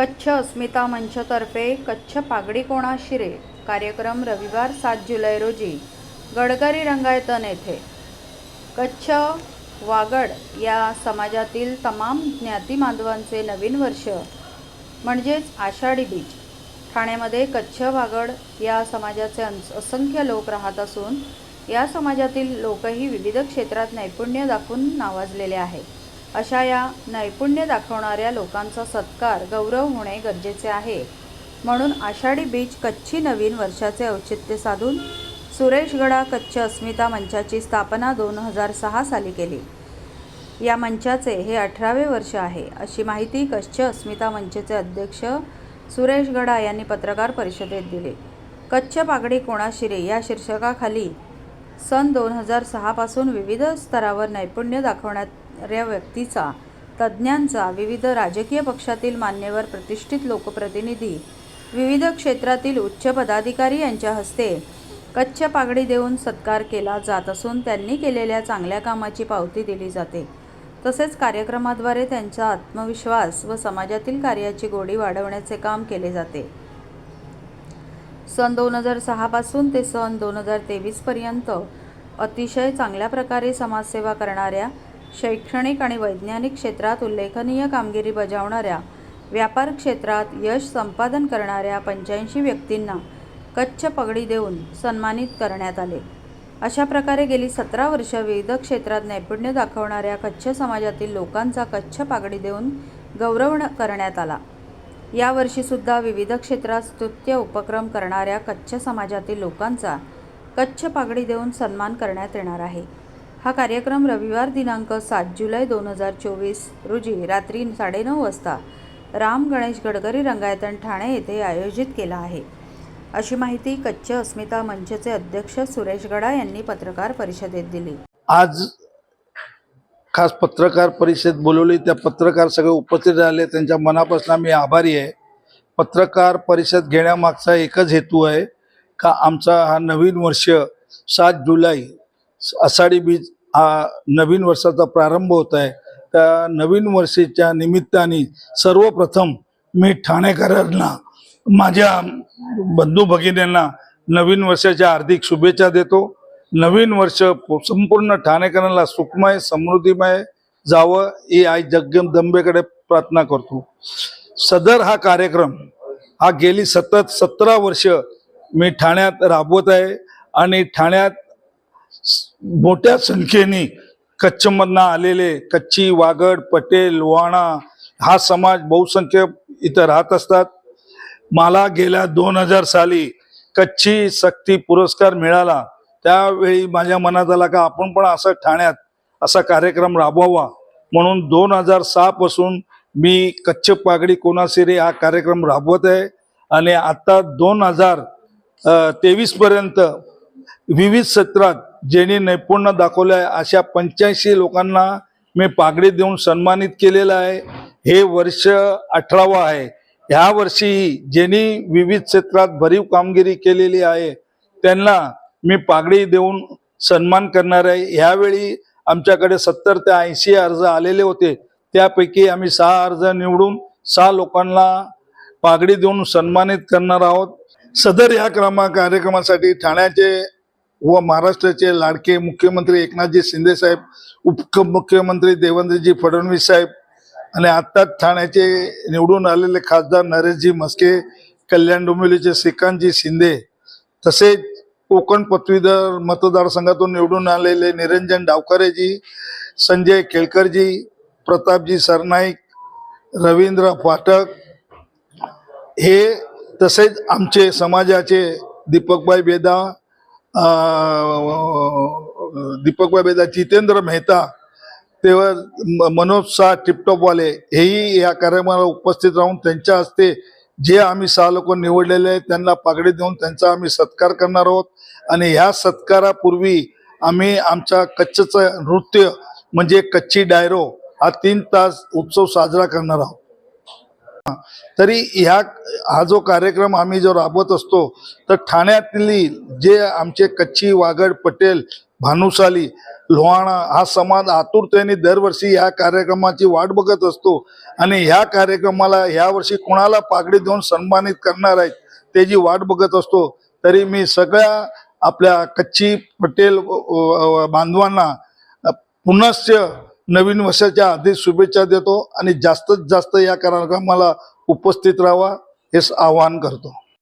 कच्छ अस्मिता मंचतर्फे कच्छ पागडी कोणा शिरे. कार्यक्रम रविवार सात जुलै रोजी. गडकरी रंगायतन येथे. कच्छ वागड या समाजातील तमाम ज्ञाती बांधवांचे नवीन वर्ष. म्हणजेच आषाढी बीज. ठाण्यामध्ये कच्छ वागड या समाजाचे अं असंख्य लोक राहत असून या समाजातील लोकही विविध क्षेत्रात नैपुण्य दाखवून नावाजलेले आहेत. अशा या नैपुण्य दाखवणाऱ्या लोकांचा सत्कार गौरव होणे गरजेचे आहे. म्हणून आषाढी बीच कच्छी नवीन वर्षाचे औचित्य साधून सुरेशगडा कच्छ अस्मिता मंचाची स्थापना दोन हजार सहा साली केली. या मंचाचे हे अठरावे वर्ष आहे. अशी माहिती कच्छ अस्मिता मंचचे अध्यक्ष सुरेश गडा यांनी पत्रकार परिषदेत दिली. कच्छ पागडी कोणाशिरे या शीर्षकाखाली सन दोन हजार सहापासून विविध स्तरावर नैपुण्य दाखवण्यात दाखवणाऱ्या व्यक्तीचा तज्ज्ञांचा विविध राजकीय पक्षातील मान्यवर प्रतिष्ठित लोकप्रतिनिधी विविध क्षेत्रातील उच्च पदाधिकारी यांच्या हस्ते कच्छ पागडी देऊन सत्कार केला जात असून त्यांनी केलेल्या चांगल्या कामाची पावती दिली जाते. तसेच कार्यक्रमाद्वारे त्यांचा आत्मविश्वास व समाजातील कार्याची गोडी वाढवण्याचे काम केले जाते. सन दोन हजार सहापासून ते सन दोन हजार तेवीसपर्यंत अतिशय चांगल्या प्रकारे समाजसेवा करणाऱ्या शैक्षणिक आणि वैज्ञानिक क्षेत्रात उल्लेखनीय कामगिरी बजावणाऱ्या व्यापार क्षेत्रात यश संपादन करणाऱ्या पंच्याऐंशी व्यक्तींना कच्छ पगडी देऊन सन्मानित करण्यात आले. अशा प्रकारे गेली सतरा वर्ष विविध क्षेत्रात नैपुण्य दाखवणाऱ्या कच्छ समाजातील लोकांचा कच्छ पागडी देऊन गौरव करण्यात आला. यावर्षीसुद्धा विविध क्षेत्रात स्तुत्य उपक्रम करणाऱ्या कच्छ समाजातील लोकांचा कच्छ पागडी देऊन सन्मान करण्यात येणार आहे. हा कार्यक्रम रविवार दिनांक सात जुलै दोन हजार चोवीस रोजी रात्री साडेनऊ वाजता राम गणेश गडकरी रंगायतन ठाणे येथे आयोजित केला आहे. अशी माहिती कच्छ अस्मिता मंचचे अध्यक्ष सुरेश गडा यांनी पत्रकार परिषदेत दिली. आज खास पत्रकार परिषद बोलवली. त्या पत्रकार सगळे उपस्थित राहिले. त्यांच्या मनापासून मी आभारी आहे. पत्रकार परिषद घेण्यामागचा एकच हेतू आहे का आमचा हा नवीन वर्ष सात जुलै आषाढी बीज हा नवीन वर्षाचा प्रारंभ होत आहे. त्या नवीन वर्षाच्या निमित्ताने सर्वप्रथम मी ठाणेकरांना माझ्या बंधू भगिनींना नवीन वर्षाच्या हार्दिक शुभेच्छा देतो. नवीन वर्ष संपूर्ण ठाणेकरांना सुखमय समृद्धीमय जावं ही आई जगदंबेकडे प्रार्थना करतो. सदर हा कार्यक्रम हा गेली सतत सतरा वर्ष मी ठाण्यात राबवत आहे आणि ठाण्यात मोठ्या संख्येने कच्छमधनं आलेले कच्ची वागड पटेल वाणा हा समाज बहुसंख्य इथं राहत असतात. मला गेल्या दोन हजार साली कच्ची सक्ती पुरस्कार मिळाला. त्यावेळी माझ्या मनात आला का आपण पण असं ठाण्यात असा कार्यक्रम राबवावा. म्हणून दोन हजार सहापासून मी कच्छ पागडी कोणासेरी हा कार्यक्रम राबवत आहे. आणि आत्ता दोन हजार तेवीसपर्यंत विविध क्षेत्रात ज्यांनी नैपुण्य दाखवलं आहे अशा पंच्याऐंशी लोकांना मी पागडी देऊन सन्मानित केलेलं आहे. हे वर्ष अठरावं आहे. ह्या वर्षी ज्यांनी विविध क्षेत्रात भरीव कामगिरी केलेली आहे त्यांना मी पागडी देऊन सन्मान करणार आहे. ह्यावेळी आमच्याकडे सत्तर ते ऐंशी अर्ज आलेले होते. त्यापैकी आम्ही सहा अर्ज निवडून सहा लोकांना पागडी देऊन सन्मानित करणार आहोत. सदर या क्रमा कार्यक्रमासाठी ठाण्याचे व महाराष्ट्राचे लाडके मुख्यमंत्री एकनाथजी शिंदे साहेब उपमुख्यमंत्री देवेंद्रजी फडणवीस साहेब आणि आत्ताच ठाण्याचे निवडून आलेले खासदार नरेशजी मस्के कल्याण डोंबिवलीचे श्रीकांतजी शिंदे तसेच कोकण पदवीधर मतदारसंघातून निवडून आलेले निरंजन डावकरेजी संजय केळकरजी प्रतापजी सरनाईक रवींद्र फाटक हे तसेच आमचे समाजाचे दीपकबाई बेदा दीपक दीपकबाई बेदा जितेंद्र मेहता तेव्हा म- मनोज शाह टिपटॉपवाले हेही या कार्यक्रमाला उपस्थित राहून त्यांच्या हस्ते जे आम्ही सहा लोक निवडलेले आहेत त्यांना पागडी देऊन त्यांचा आम्ही सत्कार करणार आहोत. आणि ह्या सत्कारापूर्वी आम्ही आमच्या कच्छचं नृत्य म्हणजे कच्ची डायरो हा तीन तास उत्सव साजरा करणार आहोत. तरी ह्या हा जो कार्यक्रम आम्ही जो राबवत असतो तर ठाण्यातली जे आमचे कच्ची वागड पटेल भानुसाली लोहाणा हा समाज आतुरतेने दरवर्षी या कार्यक्रमाची वाट बघत असतो. आणि ह्या कार्यक्रमाला यावर्षी कोणाला पागडी देऊन सन्मानित करणार आहेत त्याची वाट बघत असतो. तरी मी सगळ्या आपल्या कच्ची पटेल बांधवांना पुनश्च नवीन वर्षाच्या आधी शुभेच्छा देतो आणि जास्तीत जास्त या कार्यक्रमाला उपस्थित राहावा हेच आवाहन करतो.